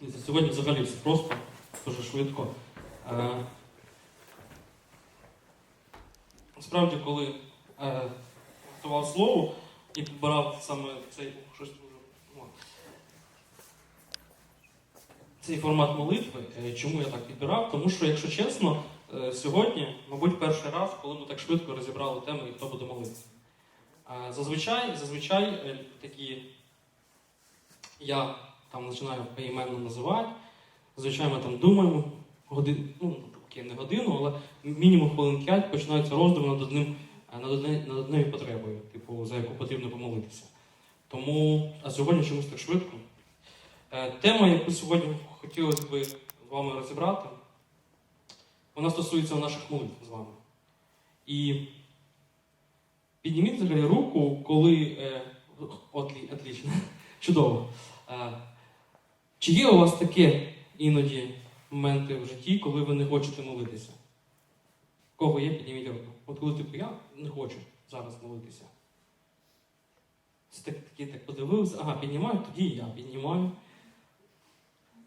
Дивіться, Сьогодні взагалі все просто, дуже швидко. Е, Насправді, коли е, готував слово і підбирав саме цей щось дуже. Цей формат молитви, е, чому я так підбирав? Тому що, якщо чесно, е, сьогодні, мабуть, перший раз, коли ми так швидко розібрали тему і хто буде молитися. Е, Зазвичай, зазвичай е, такі я там починаю поіменно називати. Зазвичай ми там думаємо годину, ну окей, не годину, але мінімум хвилин 5 починаються роздуми над одним е, над, одне, над однією потребою, типу, за яку потрібно помолитися. Тому, а сьогодні чомусь так швидко. Е, Тема, яку сьогодні хотілося б з вами розібрати, вона стосується наших молитв з вами. І підніміть взагалі руку, коли. Е, отлі, отлично, чудово. Чи є у вас таке іноді моменти в житті, коли ви не хочете молитися? Кого є, підніміть руку. От коли типу я не хочу зараз молитися. Так, такі так подивився, ага, піднімаю, тоді і я піднімаю.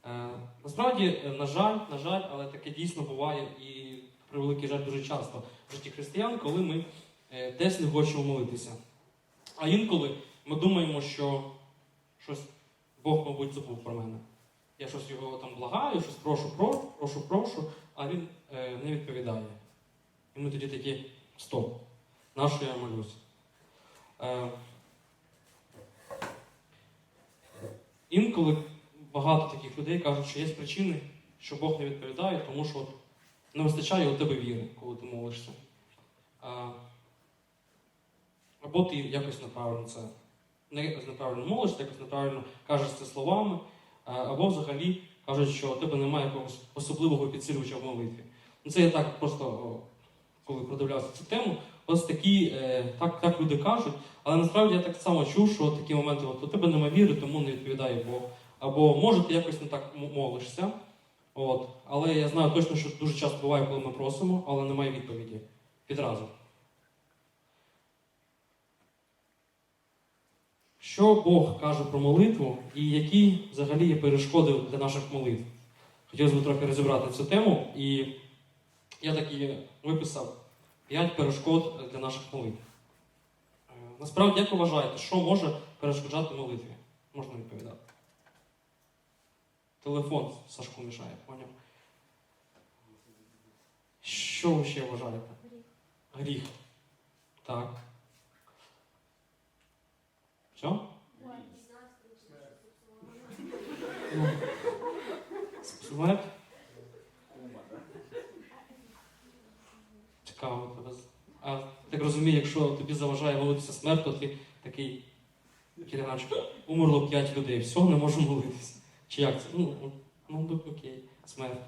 Е, насправді, е, на жаль, на жаль, але таке дійсно буває і при великий жаль дуже часто в житті християн, коли ми е, десь не хочемо молитися. А інколи ми думаємо, що щось Бог, мабуть, забув про мене. Я щось його там благаю, щось прошу, прошу, прошу, прошу, а він е, не відповідає. І ми тоді такі стоп. На що я молюсь? Е, інколи багато таких людей кажуть, що є причини, що Бог не відповідає, тому що не вистачає у тебе віри, коли ти молишся. А, або ти якось неправильно це не якось неправильно молишся, якось неправильно кажеш це словами, або взагалі кажуть, що у тебе немає якогось особливого підсилювача в молитві. Ну, це я так просто, коли продивлявся цю тему, ось такі, е, так, так люди кажуть, але насправді я так само чув, що такі моменти, от у тебе немає віри, тому не відповідає Бог. Або може ти якось не так молишся. От. Але я знаю точно, що дуже часто буває, коли ми просимо, але немає відповіді відразу. Що Бог каже про молитву і які взагалі є перешкоди для наших молитв? Хотілося б трохи розібрати цю тему, і я такі виписав 5 перешкод для наших молитв. Е, Насправді, як ви вважаєте, що може перешкоджати молитві? Можна відповідати. Телефон Сашку мішає, поняв? Що ви ще вважаєте? Гріх. Так. Що? Смерть? Цікаво тебе. А так розумію, якщо тобі заважає молитися смерть, то ти такий кіляночок. Умерло 5 людей, все, не можу молитися. Чи як це? Ну, ну, ну ну, окей, смерть.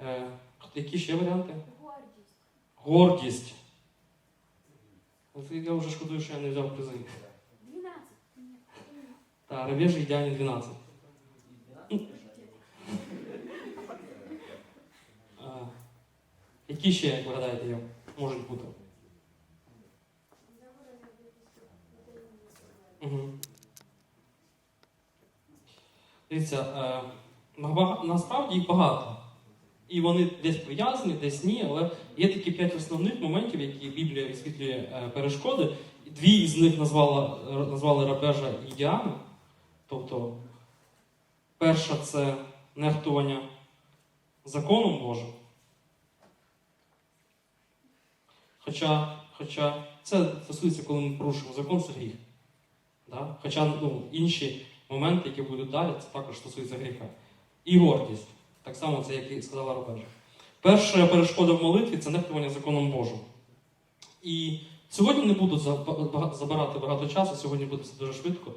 Е, які ще варіанти? Гордість. Гордість. От Я вже шкодую, що я не взяв призи. 12. Та, ревежі ідеальні 12. А, які ще, як ви гадаєте, можуть бути? Угу. Дивіться, е, насправді їх багато. І вони десь пов'язані, десь ні, але є такі п'ять основних моментів, які Біблія висвітлює е, перешкоди. Дві із них назвала, назвали Рабежа і Діана. Тобто, перша це нехтування законом Божим. Хоча, хоча це стосується, коли ми порушуємо закон, це гріх. Да? Хоча ну, інші моменти, які будуть далі, це також стосується гріха. І гордість. Так само це, як і сказала Робежа. Перша перешкода в молитві це нехтування законом Божим. І сьогодні не буду забирати багато часу, сьогодні буде все дуже швидко.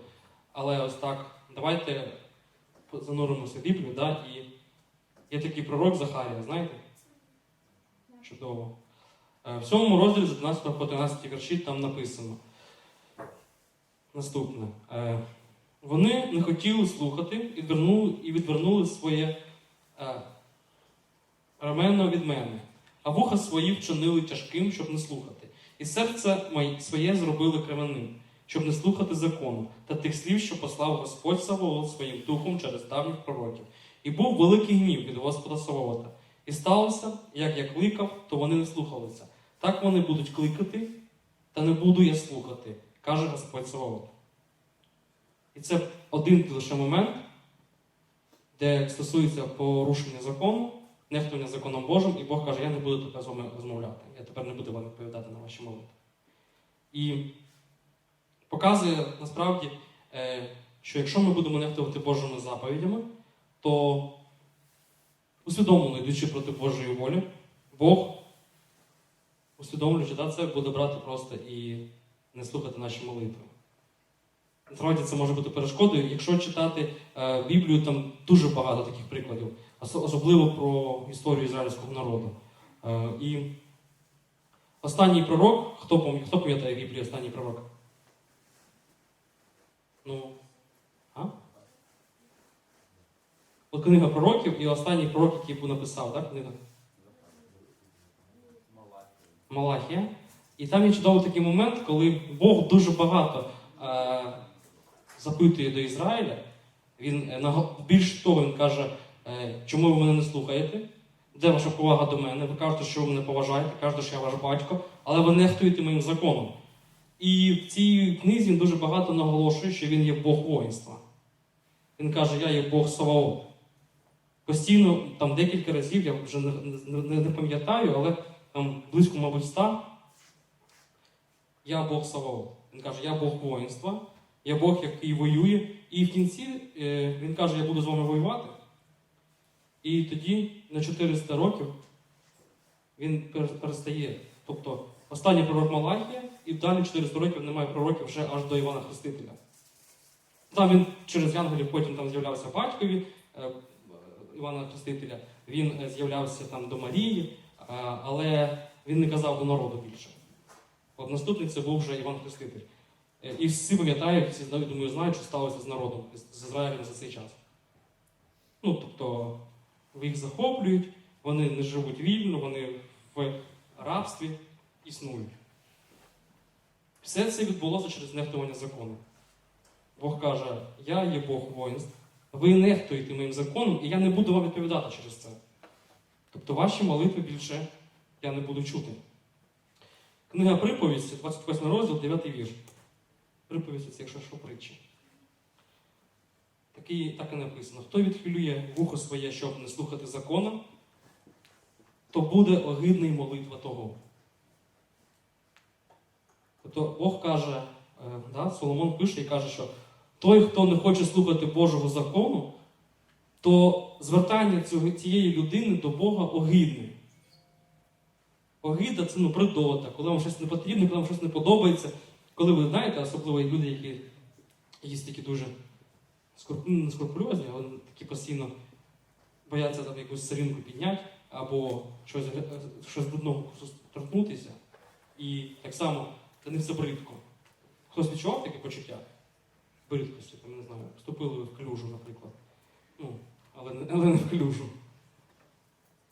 Але ось так, давайте зануримося в Біблію, да? і є такий пророк Захарія, знаєте? Чудово. Е, В сьомому розділі з 11 по 13 вірші там написано. Наступне. Е, Вони не хотіли слухати і відвернули, своє е, рамено від мене, а вуха свої вчинили тяжким, щоб не слухати. І серце своє зробили криваним. Щоб не слухати закону та тих слів, що послав Господь Савоот своїм духом через давніх пророків. І був великий гнів від Господа Савоота. І сталося, як я кликав, то вони не слухалися. Так вони будуть кликати, та не буду я слухати, каже Господь Савоот. І це один лише момент, де стосується порушення закону, нехтування законом Божим, і Бог каже, я не буду тепер з вами розмовляти, я тепер не буду вам відповідати на ваші молитви. І показує насправді, е, що якщо ми будемо нехтувати Божими заповідями, то усвідомлено йдучи проти Божої волі, Бог, усвідомлюючи це, буде брати просто і не слухати наші молитви. Насправді це може бути перешкодою. Якщо читати е, Біблію, там дуже багато таких прикладів, особливо про історію ізраїльського народу. Е, і останній пророк, хто пам'ятає, Біблії останній пророк? Ну, а? От книга пророків і останній пророк, який був написав, так? Книга? Малахія. І там є чудовий такий момент, коли Бог дуже багато е, запитує до Ізраїля. Він е, більш того, він каже, е, чому ви мене не слухаєте? Де ваша повага до мене? Ви кажете, що ви мене поважаєте, кажете, що я ваш батько, але ви нехтуєте моїм законом. І в цій книзі він дуже багато наголошує, що він є Бог воїнства. Він каже, я є Бог Саваоф. Постійно, там декілька разів, я вже не, не, не пам'ятаю, але там близько, мабуть, ста. Я Бог Саваоф. Він каже, я Бог воїнства, я Бог, який воює. І в кінці е, він каже, я буду з вами воювати. І тоді на 400 років він перестає. Тобто останній пророк Малахія, і далі 400 років немає пророків вже аж до Івана Хрестителя. Там він через Янголів потім там з'являвся батькові е, Івана Хрестителя, він е, з'являвся там до Марії, е, але він не казав до народу більше. От наступний це був вже Іван Хреститель. І всі пам'ятають, всі думаю, знають, що сталося з народом, з Ізраїлем за цей час. Ну, тобто, їх захоплюють, вони не живуть вільно, вони в рабстві існують. Все це відбулося через нехтування закону. Бог каже: Я є Бог воїнств, ви нехтуєте моїм законом, і я не буду вам відповідати через це. Тобто ваші молитви більше я не буду чути. Книга приповісті, 28 розділ, 9 вірш. Приповісті, це якщо що притчі. Такий, так і написано: хто відхилює вухо своє, щоб не слухати закону, то буде огидний молитва того. Тобто Бог каже, е, да, Соломон пише і каже, що той, хто не хоче слухати Божого закону, то звертання цього, цієї людини до Бога огидне. Огида це ну, придота, коли вам щось не потрібно, коли вам щось не подобається. Коли ви знаєте, особливо люди, які є такі дуже ну, скрупульозні, але такі постійно бояться там якусь сорінку підняти або щось, гре- щось брудного торкнутися. І так само для них це бридко. Хтось відчував таке почуття бридкості, там, не знаю, вступили в клюжу, наприклад. Ну, але, не- але не в клюжу.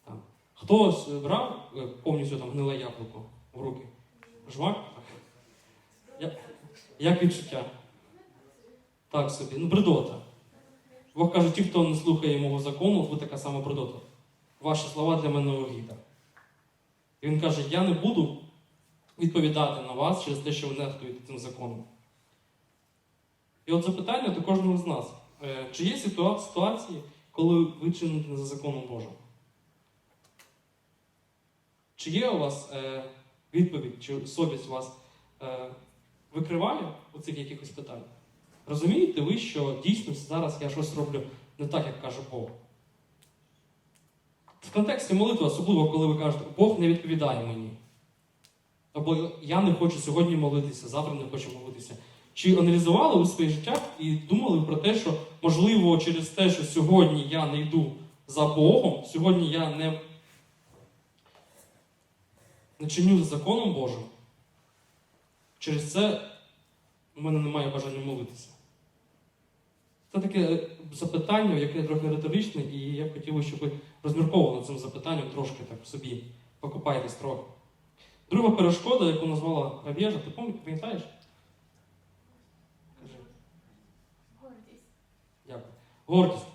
Там. Хтось брав е, повністю там гниле яблуко в руки? Жмак? Я, як відчуття? Так собі. Ну, бредота. Бог каже, ті, хто не слухає мого закону, ви така сама бредота. Ваші слова для мене огіда. І він каже, я не буду відповідати на вас через те, що ви нехтуєте цим законом. І от запитання до кожного з нас. Е, Чи є ситуації, коли ви чините за законом Божим? Чи є у вас е, відповідь, чи совість вас е, викриває у цих якихось питань? Розумієте ви, що дійсно зараз я щось роблю не так, як каже Бог? В контексті молитви, особливо коли ви кажете, Бог не відповідає мені. Або я не хочу сьогодні молитися, завтра не хочу молитися. Чи аналізували ви своє життя і думали про те, що можливо через те, що сьогодні я не йду за Богом, сьогодні я не, не чиню за законом Божим, через це у мене немає бажання молитися. Це таке запитання, яке трохи риторичне, і я б хотів, щоб ви розмірковували цим запитанням трошки так собі, покопайтесь трохи. Друга перешкода, яку назвала Аб'єжа, ти пам'ятаєш? Гордість. Дякую. Гордість.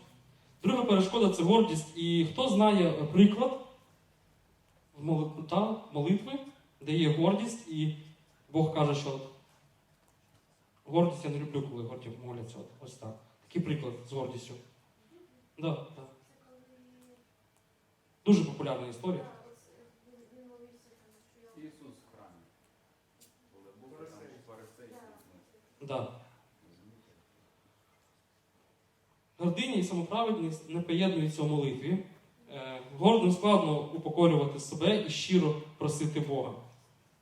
Друга перешкода це гордість. І хто знає приклад та молитви, де є гордість, і Бог каже, що гордість я не люблю, коли горді моляться. Ось так. Такий приклад з гордістю. Да, да. Дуже популярна історія. Да. Гординя і самоправедність не поєднуються у молитві. Е, Гордим складно упокорювати себе і щиро просити Бога.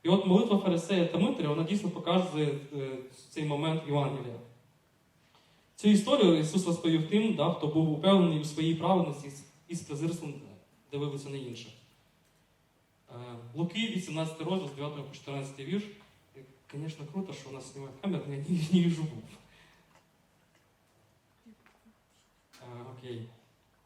І от молитва Фарисея та Митря, вона дійсно показує е, цей момент Євангелія. Цю історію Ісус розповів тим, да, хто був упевнений у своїй праведності і з презирством дивилися на інших. Е, Луки, 18 розділ, з 9 по 14 вірш. Конечно, круто, что у нас снимает камера, но я не, не вижу букв. Окей.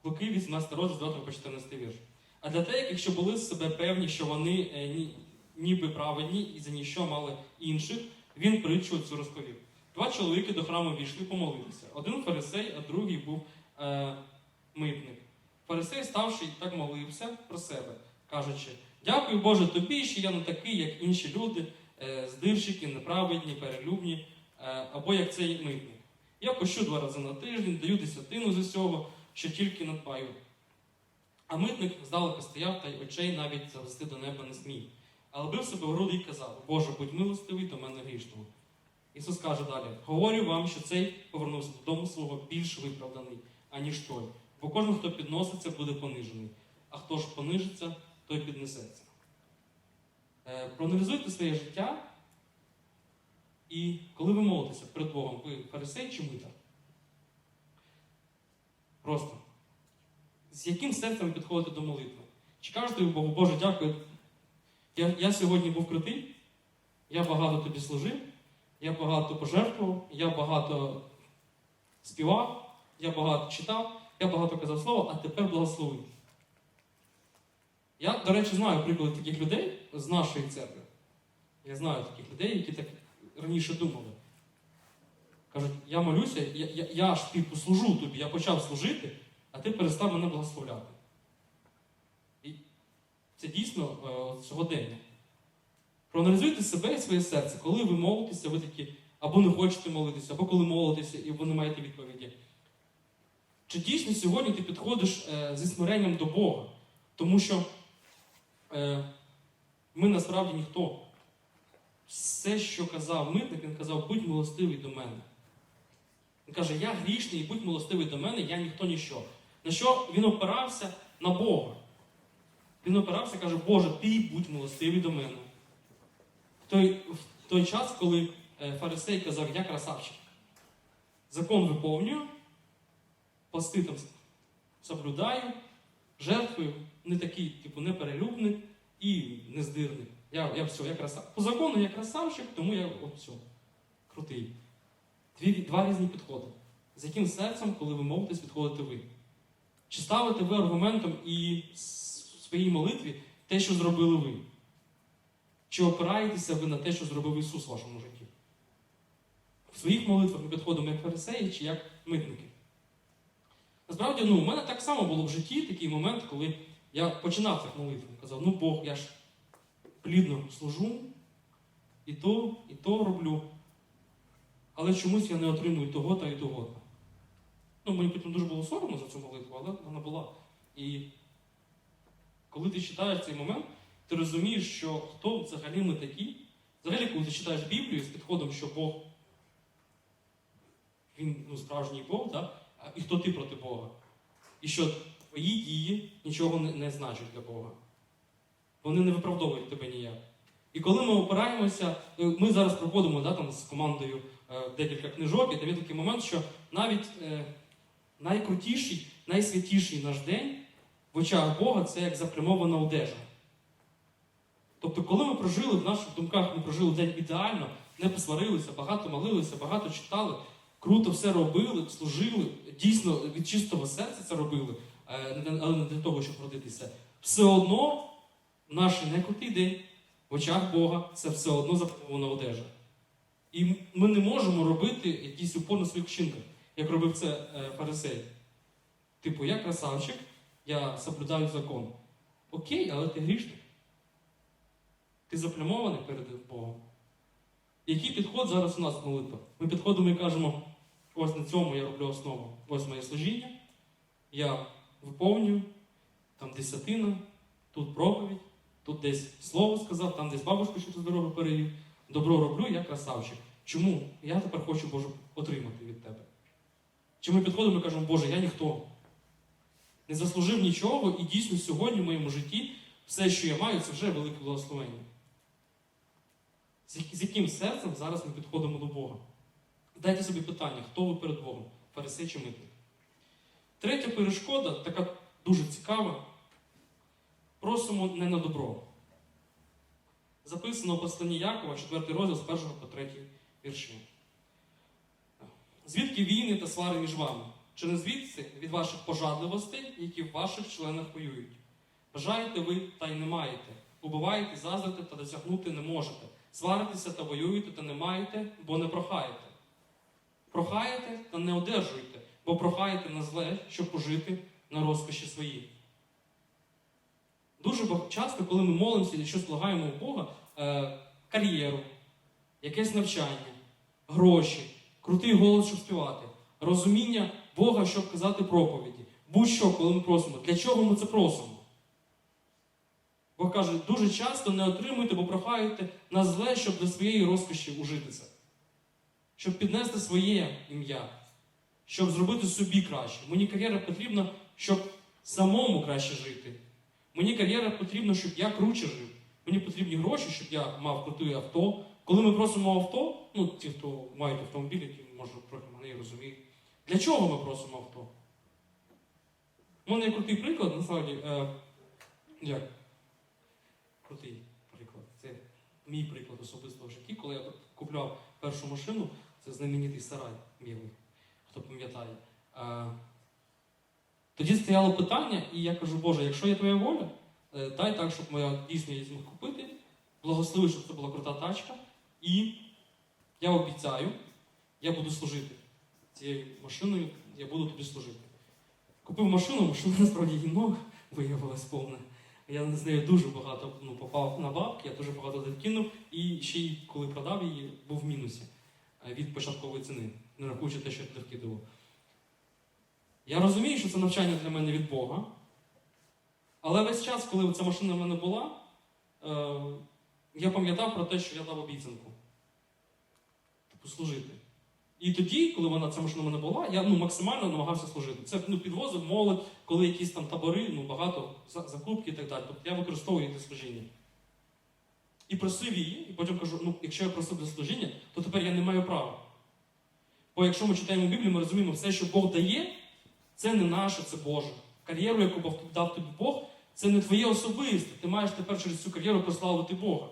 Луки 18 розділ з 9 по 14 вірш. А для деяких, що були з себе певні, що вони е, ні, ніби праведні і за ніщо мали інших, він притчу цю розповів. Два чоловіки до храму війшли помолитися. Один фарисей, а другий був е, митник. Фарисей, ставши, так молився про себе, кажучи: Дякую Боже тобі, що я не такий, як інші люди, здирщики, неправедні, перелюбні, е, або як цей митник. Я пощу два рази на тиждень, даю десятину з усього, що тільки надбаю. А митник здалека стояв та й очей навіть завести до неба не смів. Але бив себе в груди і казав: Боже, будь милостивий до мене грішного. Ісус каже далі: Говорю вам, що цей повернувся додому свого більш виправданий, аніж той. Бо кожен, хто підноситься, буде понижений, а хто ж понижиться, той піднесеться. Е, Проаналізуйте своє життя, і коли ви молитеся перед Богом, ви фарисей чи митар? Просто. З яким серцем підходите до молитви? Чи кажете Богу, Боже, дякую. Я, я сьогодні був крутий, я багато тобі служив, я багато пожертвував, я багато співав, я багато читав, я багато казав слово, а тепер благослови. Я, до речі, знаю приклади таких людей з нашої церкви. Я знаю таких людей, які так раніше думали. Кажуть, я молюся, я, я, я ж типу служу тобі, я почав служити, а ти перестав мене благословляти. І це дійсно е, сьогодення. Проаналізуйте себе і своє серце, коли ви молитеся, ви такі або не хочете молитися, або коли молитеся, і ви не маєте відповіді. Чи дійсно сьогодні ти підходиш е, зі смиренням до Бога? Тому що е, ми насправді ніхто. Все, що казав митник, він казав, будь милостивий до мене. Він каже, я грішний і будь милостивий до мене, я ніхто ніщо. На що він опирався на Бога. Він опирався і каже, Боже, ти будь милостивий до мене. В той, в той час, коли е, фарисей казав, я красавчик, закон виповнюю, пости там соблюдаю, жертвую, не такий, типу, не перелюбник і не здирник. Я, я все, я красав. По закону я красавчик, тому я от все, крутий. Дві, два різні підходи. З яким серцем, коли ви молитесь, підходите ви? Чи ставите ви аргументом і в своїй молитві те, що зробили ви? Чи опираєтеся ви на те, що зробив Ісус в вашому житті? В своїх молитвах ми підходимо як фарисеї чи як митники. Насправді, ну, у мене так само було в житті такий момент, коли я починав цих молитв. Казав, ну Бог, я ж плідно служу, і то, і то роблю. Але чомусь я не отримую того та і того. Ну, мені потім дуже було соромно за цю молитву, але вона була. І коли ти читаєш цей момент, ти розумієш, що хто взагалі ми такі. Взагалі, коли ти читаєш Біблію з підходом, що Бог, він ну, справжній Бог, да? і хто ти проти Бога. І що твої дії нічого не, не значать для Бога. Вони не виправдовують тебе ніяк. І коли ми опираємося, е, ми зараз проходимо да, там, з командою е, декілька книжок, і там є такий момент, що навіть е, найкрутіший, найсвятіший наш день в очах Бога це як запрямована одежа. Тобто, коли ми прожили в наших думках, ми прожили день ідеально, не посварилися, багато молилися, багато читали, круто все робили, служили, дійсно від чистого серця це робили, е, але не для того, щоб родитися. Все одно наш некрутий день в очах Бога це все одно запрямована одежа. І ми не можемо робити якийсь упор на своїх вчинках. як робив це е, фарисей. Типу, я красавчик, я соблюдаю закон. Окей, але ти грішник. Ти заплямований перед Богом. Який підход зараз у нас в молитвах? Ми підходимо і кажемо, ось на цьому я роблю основу. Ось моє служіння, я виповнюю, там десятина, тут проповідь, тут десь слово сказав, там десь бабушку щось з дороги перевів. Добро роблю, я красавчик. Чому? Я тепер хочу Боже отримати від тебе. Чи ми підходимо і кажемо, Боже, я ніхто. Не заслужив нічого, і дійсно сьогодні в моєму житті все, що я маю, це вже велике благословення. З яким серцем зараз ми підходимо до Бога? Дайте собі питання, хто ви перед Богом? Фарисей чи митник? Третя перешкода, така дуже цікава. Просимо не на добро. Записано в посланні Якова, 4 розділ з 1 по 3 вірші. Звідки війни та свари між вами? Чи не звідси від ваших пожадливостей, які в ваших членах воюють? Бажаєте ви та й не маєте. Убиваєте, заздрите та досягнути не можете. Сваритеся та воюєте та не маєте, бо не прохаєте. Прохаєте та не одержуєте, бо прохаєте на зле, щоб пожити на розкоші свої. Дуже часто, коли ми молимося і щось благаємо у Бога, е, кар'єру, якесь навчання, гроші, крутий голос, щоб співати, розуміння Бога, щоб казати проповіді. Будь-що, коли ми просимо. Для чого ми це просимо? Бог каже, дуже часто не отримуйте, бо прохаєте на зле, щоб до своєї розкоші ужитися. Щоб піднести своє ім'я, щоб зробити собі краще. Мені кар'єра потрібна, щоб самому краще жити. Мені кар'єра потрібна, щоб я круче жив. Мені потрібні гроші, щоб я мав крутий авто. Коли ми просимо авто, ну ті, хто мають автомобіль, які може трохи мене і розуміють. Для чого ми просимо авто? У мене є крутий приклад, насправді. Е, як? Крутий приклад. Це мій приклад особисто в житті, коли я купляв першу машину, це знаменитий сарай білий, хто пам'ятає. Е, тоді стояло питання, і я кажу, Боже, якщо є твоя воля, е, дай так, щоб я дійсно її зміг купити, благослови, щоб це була крута тачка, і я обіцяю, я буду служити цією машиною, я буду тобі служити. Купив машину, машина насправді гімно виявилась повна. Я з нею дуже багато ну, попав на бабки, я дуже багато докинув, і ще й коли продав її, був в мінусі е, від початкової ціни, не рахуючи те, що я туди вкидував. Я розумію, що це навчання для мене від Бога. Але весь час, коли ця машина в мене була, е, я пам'ятав про те, що я дав обіцянку. Типу служити. І тоді, коли вона ця машина в мене була, я ну, максимально намагався служити. Це ну, підвозив молодь, коли якісь там табори, ну багато закупки і так далі. Тобто я використовую їх для служіння. І просив її, і потім кажу: ну, якщо я просив для служіння, то тепер я не маю права. Бо якщо ми читаємо Біблію, ми розуміємо, все, що Бог дає, це не наше, це Боже. Кар'єру, яку дав тобі Бог, це не твоє особисте. Ти маєш тепер через цю кар'єру прославити Бога.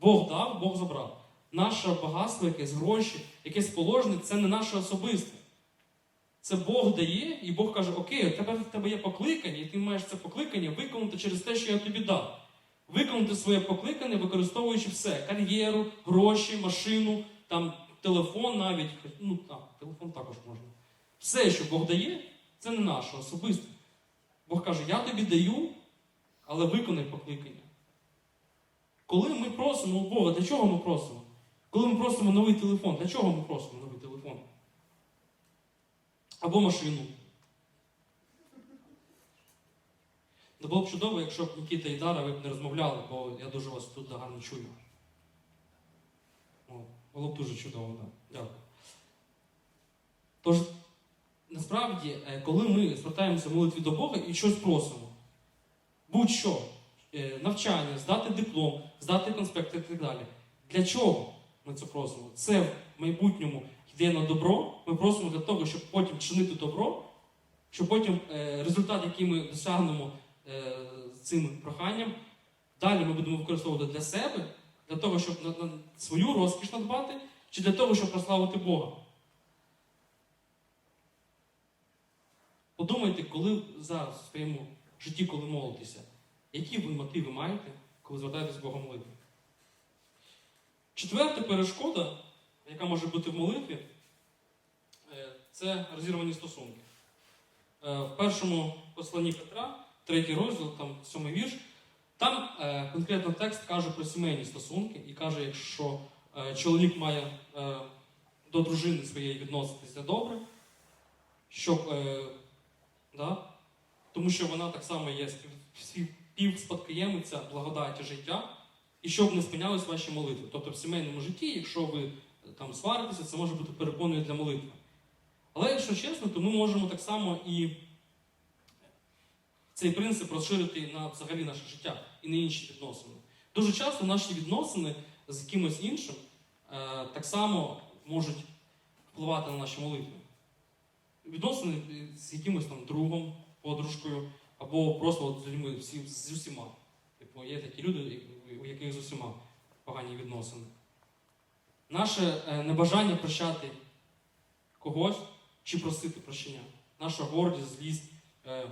Бог дав, Бог забрав. Наше багатство, якесь гроші, якесь положення це не наше особисте. Це Бог дає, і Бог каже: Окей, тепер в тебе є покликання, і ти маєш це покликання виконати через те, що я тобі дав. Виконати своє покликання, використовуючи все: кар'єру, гроші, машину, там, телефон навіть. Ну так, телефон також можна. Все, що Бог дає, це не наше особисте. Бог каже, я тобі даю, але виконай покликання. Коли ми просимо у Бога, для чого ми просимо? Коли ми просимо новий телефон, для чого ми просимо новий телефон? Або машину. Ну, було б чудово, якщо б Нікіта і Дара ви б не розмовляли, бо я дуже вас тут гарно чую. О, було б дуже чудово, так. Дякую. Тож, насправді, е, коли ми звертаємося в молитві до Бога і щось просимо, будь-що, е, навчання, здати диплом, здати конспекти і так далі. Для чого ми це просимо? Це в майбутньому йде на добро. Ми просимо для того, щоб потім чинити добро, щоб потім е, результат, який ми досягнемо цим проханням, далі ми будемо використовувати для себе, для того, щоб на свою розкіш надбати, чи для того, щоб прославити Бога. Подумайте, коли зараз в своєму житті, коли молитеся, які ви мотиви маєте, коли звертаєтесь Бога молитви? Четверта перешкода, яка може бути в молитві, е, це розірвані стосунки. Е, В першому посланні Петра, третій розділ, там сьомий вірш, там е, конкретно текст каже про сімейні стосунки і каже, якщо чоловік має до дружини своєї відноситися добре, щоб, е, да, тому що вона так само є спів- співспадкоємиця благодаті життя, і щоб не спинялись ваші молитви. Тобто в сімейному житті, якщо ви е, там сваритеся, це може бути перепоною для молитви. Але якщо чесно, то ми можемо так само і цей принцип розширити на взагалі наше життя і на інші відносини. Дуже часто наші відносини з кимось іншим е, так само можуть впливати на наші молитви. Відносини з якимось там другом, подружкою, або просто от з людьми всі, з усіма. Типу, є такі люди, у яких з усіма погані відносини. Наше е, небажання прощати когось чи просити прощення. Наша гордість, злість, е,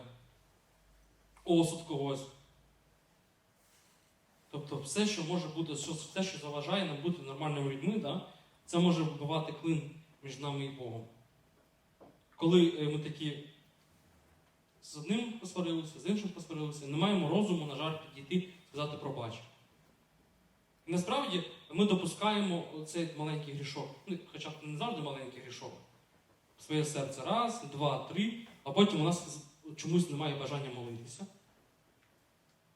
осуд когось. Тобто все, що може бути, все, що заважає нам бути нормальними людьми, да, це може вбивати клин між нами і Богом. Коли е, ми такі з одним посварилися, з іншим посварилися, не маємо розуму, на жаль, підійти сказати пробач. І насправді ми допускаємо цей маленький грішок, ну, хоча б не завжди маленький грішок. Своє серце раз, два, три, а потім у нас чомусь немає бажання молитися.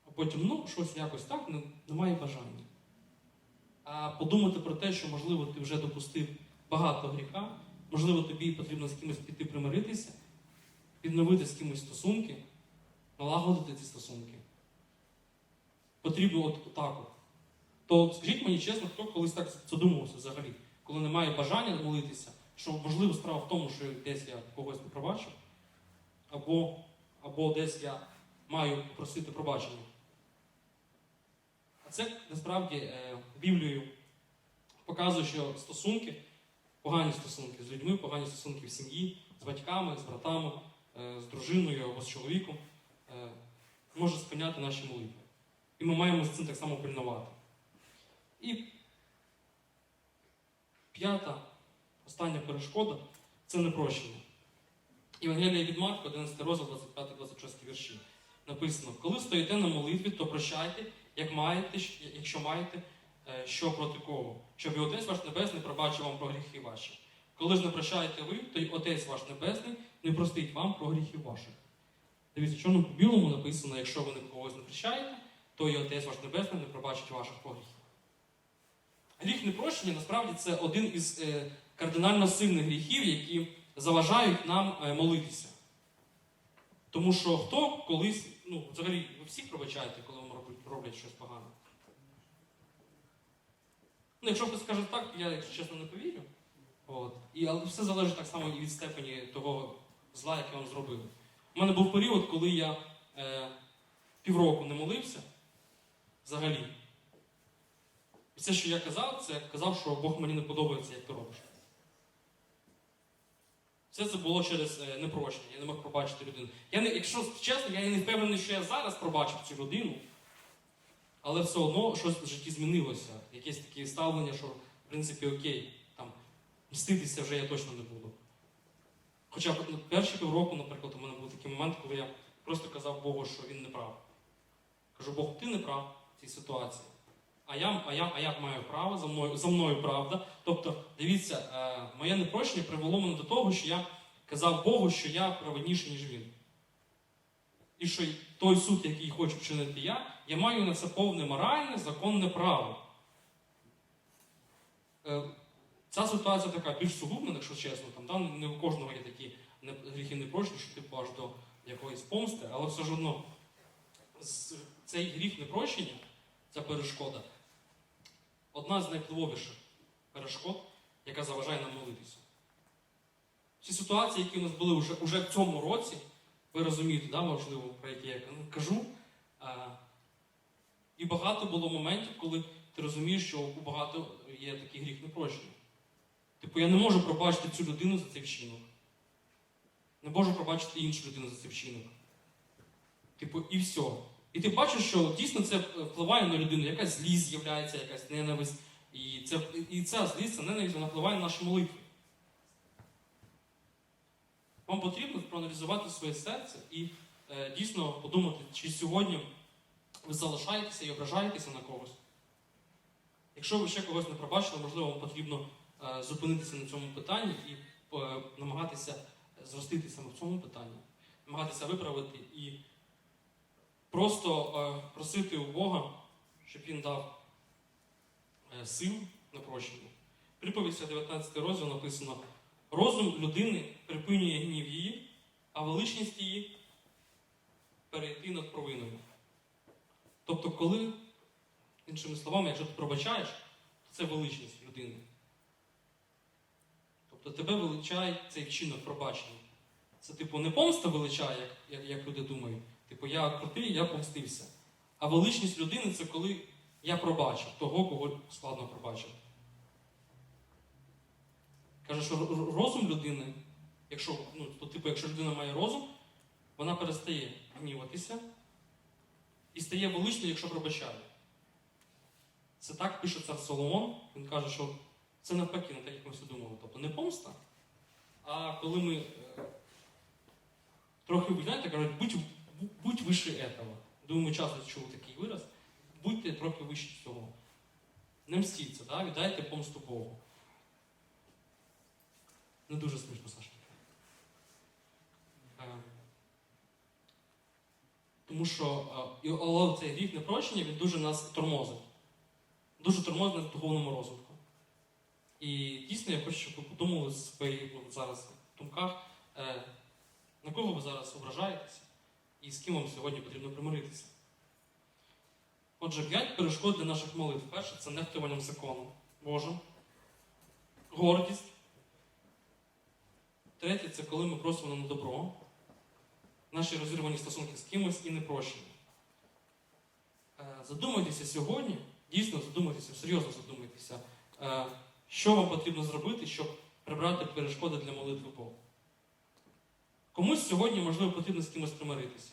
А потім, ну, щось якось так, немає бажання. А подумати про те, що, можливо, ти вже допустив багато гріха, можливо, тобі потрібно з кимось піти примиритися, відновити з кимось стосунки, налагодити ці стосунки. Потрібно от так. То скажіть мені чесно, хто колись так задумувався взагалі, коли немає бажання молитися, що можливо справа в тому, що десь я когось не пробачив, або, або десь я маю попросити пробачення. А це насправді е, Біблією показує, що стосунки, погані стосунки з людьми, погані стосунки в сім'ї, з батьками, з братами, е, з дружиною або з чоловіком е, може спиняти наші молитви. І ми маємо з цим так само пильнувати. І п'ята, остання перешкода це непрощення. Євангелія від Марка, 11 розділ, 25-26 вірші. Написано: коли стоїте на молитві, то прощайте, як маєте, якщо маєте що проти кого, щоб і Отець ваш Небесний пробачив вам про гріхи ваші. Коли ж не прощаєте ви, то й Отець ваш Небесний не простить вам про гріхи ваших. Дивіться, чорно по білому написано, якщо ви не когось не прощаєте, то і Отець ваш Небесний не пробачить ваших погріхів. Гріх непрощення насправді це один із е, кардинально сильних гріхів, які заважають нам е, молитися. Тому що хто колись, ну, взагалі, ви всі пробачаєте, коли вам роблять щось погане. Ну, якщо хтось скаже так, я, якщо чесно, не повірю. От. І, але все залежить так само і від степені того зла, яке вам зробили. У мене був період, коли я е, півроку не молився взагалі. І все, що я казав, це казав, що Бог мені не подобається, як ти робиш. Все це було через е, непрощення, я не мог пробачити людину. Я не, якщо чесно, я не впевнений, що я зараз пробачив цю людину, але все одно щось в житті змінилося. Якесь таке ставлення, що в принципі окей, там, мститися вже я точно не буду. Хоча ну, перші півроку, наприклад, у мене був такий момент, коли я просто казав Богу, що він не прав. Кажу, Бог, ти не прав в цій ситуації. А я, а я, а я маю право, за мною, за мною правда. Тобто, дивіться, е, моє непрощення привело мене до того, що я казав Богу, що я праведніший, ніж він. І що той суд, який хочу вчинити я, я маю на це повне моральне, законне право. Е, Ця ситуація така більш сугубна, якщо чесно, там, да, не у кожного є такі гріхи непрощення, що типу аж до якоїсь помсти, але все ж одно цей гріх непрощення, ця перешкода, одна з найвпливовіших перешкод, яка заважає нам молитися. Ці ситуації, які у нас були вже, уже в цьому році, ви розумієте, да, можливо, про які я кажу. І багато було моментів, коли ти розумієш, що у багато є такий гріх непрощення. Типу, я не можу пробачити цю людину за цей вчинок. Не можу пробачити іншу людину за цей вчинок. Типу, і все. І ти бачиш, що дійсно це впливає на людину, якась злість з'являється, якась ненависть. І, це, і ця злість, ця ненависть, вона впливає на наші молитви. Вам потрібно проаналізувати своє серце і е, дійсно подумати, чи сьогодні ви залишаєтеся і ображаєтеся на когось. Якщо ви ще когось не пробачили, можливо, вам потрібно е, зупинитися на цьому питанні і е, намагатися зростити саме в цьому питанні, намагатися виправити і просто е, просити у Бога, щоб Він дав е, сил на прощення. Приповідця 19 розділ написано: розум людини припинює гнів її, а величність її перейти над провиною. Тобто, коли, іншими словами, якщо ти пробачаєш, то це величність людини. Тобто тебе величає цей вчинок пробачення. Це, типу, не помста величає, як, як, як люди думають. Типу, я крутий, я помстився. А величність людини це коли я пробачив того, кого складно пробачити. Каже, що розум людини, якщо, ну, то, типу, якщо людина має розум, вона перестає гніватися і стає величною, якщо пробачає. Це так пише цар Соломон. Він каже, що це навпаки, не так, як ми всі думали. Тобто не помста. А коли ми е, трохи знаєте, кажуть, будь, будь вище этого. Думаю, часто чули такий вираз. Будьте трохи вище цього. Не мстіться, да? віддайте помсту Богу. Не дуже смішно, Саша. Тому що але цей гріх непрощення, він дуже нас тормозить. Дуже тормозить нас в духовному розвитку. І дійсно я хочу, щоб ви подумали в своїх зараз думках, е, на кого ви зараз ображаєтеся і з ким вам сьогодні потрібно примиритися. Отже, п'ять перешкод для наших молитв. Перше це нехтуванням закону Божим, гордість. Третє це коли ми просимо на добро, наші розірвані стосунки з кимось і непрощення. Е, Задумайтеся сьогодні, дійсно задумайтеся, серйозно задумайтеся, е, що вам потрібно зробити, щоб прибрати перешкоди для молитви Богу. Комусь сьогодні, можливо, потрібно з кимось примиритися.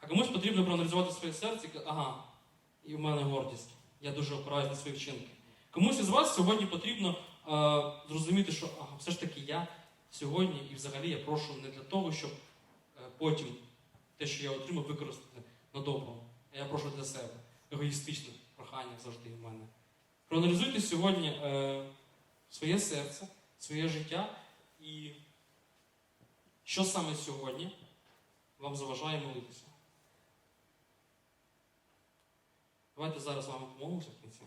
А комусь потрібно проаналізувати своє серце і ага, і в мене гордість. Я дуже опираюсь на свої вчинки. Комусь із вас сьогодні потрібно е, зрозуміти, що ага, все ж таки я сьогодні і взагалі я прошу не для того, щоб потім те, що я отримав, використати на доброму. А я прошу для себе. Егоїстичне прохання завжди в мене. Проаналізуйте сьогодні е, своє серце, своє життя і що саме сьогодні вам заважає молитися. Давайте зараз вами помолимося в кінці.